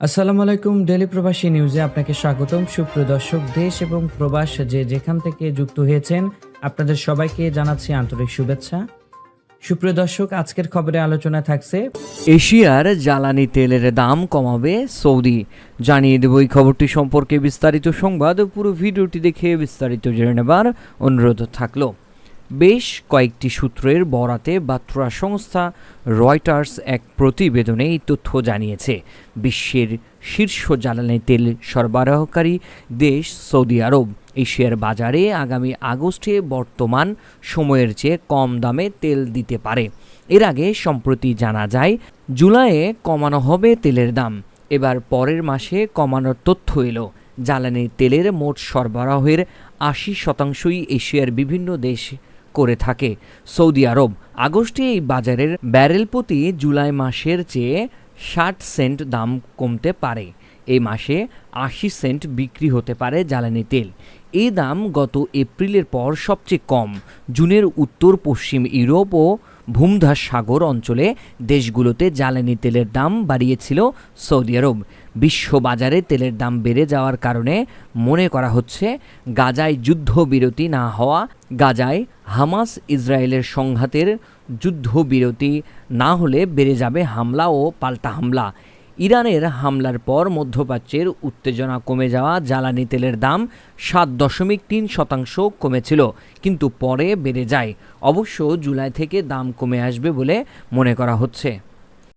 আসসালামু আলাইকুম ডেলি প্রবাসী নিউজে আপনাকে স্বাগতম। সুপ্রিয় দর্শক, দেশ এবং প্রবাস যে যেখান থেকে যুক্ত হয়েছেন, আপনাদের সবাইকে জানাচ্ছি আন্তরিক শুভেচ্ছা। সুপ্রিয় দর্শক, আজকের খবরে আলোচনা থাকছে, এশিয়ার জ্বালানি তেলের দাম কমাবে সৌদি। জানিয়ে দেব এই খবরটি সম্পর্কে বিস্তারিত সংবাদ। পুরো ভিডিওটি দেখে বিস্তারিত জেনে নেবার অনুরোধ থাকল। বেশ কয়েকটি সূত্রের বরাতে বাত্রা সংস্থা রয়টার্স এক প্রতিবেদনে এই তথ্য জানিয়েছে। বিশ্বের শীর্ষ জ্বালানি তেল সরবরাহকারী দেশ সৌদি আরব। এশিয়ার বাজারে আগামী আগস্টে বর্তমান সময়ের চেয়ে কম দামে তেল দিতে পারে। এর আগে সম্প্রতি জানা যায়, জুলাইয়ে কমানো হবে তেলের দাম। এবার পরের মাসে কমানোর তথ্য এলো। জ্বালানি তেলের মোট সরবরাহের আশি শতাংশই এশিয়ার বিভিন্ন দেশ করে থাকে। সৌদি আরব আগস্টে এই বাজারের ব্যারেল প্রতি জুলাই মাসের চেয়ে ষাট সেন্ট দাম কমতে পারে। এই মাসে আশি সেন্ট বিক্রি হতে পারে জ্বালানি তেল। এই দাম গত এপ্রিলের পর সবচেয়ে কম। জুনের উত্তর, পশ্চিম ইউরোপ ও ভূমধ্যাস সাগর অঞ্চলে দেশগুলোতে জ্বালানি তেলের দাম বাড়িয়েছিল সৌদি আরব। বিশ্ব বাজারে তেলের দাম বেড়ে যাওয়ার কারণে মনে করা হচ্ছে, গাজায় যুদ্ধবিরতি না হওয়া, গাজায় হামাস ইসরায়েলের সংঘাতের যুদ্ধবিরতি না হলে বেড়ে যাবে হামলা ও পাল্টা হামলা। ইরানের হামলার পর মধ্যপ্রাচ্যের উত্তেজনা কমে যাওয়া জ্বালানি তেলের দাম সাত দশমিক তিন শতাংশ কমেছিল, কিন্তু পরে বেড়ে যায়। অবশ্য জুলাই থেকে দাম কমে আসবে বলে মনে করা হচ্ছে।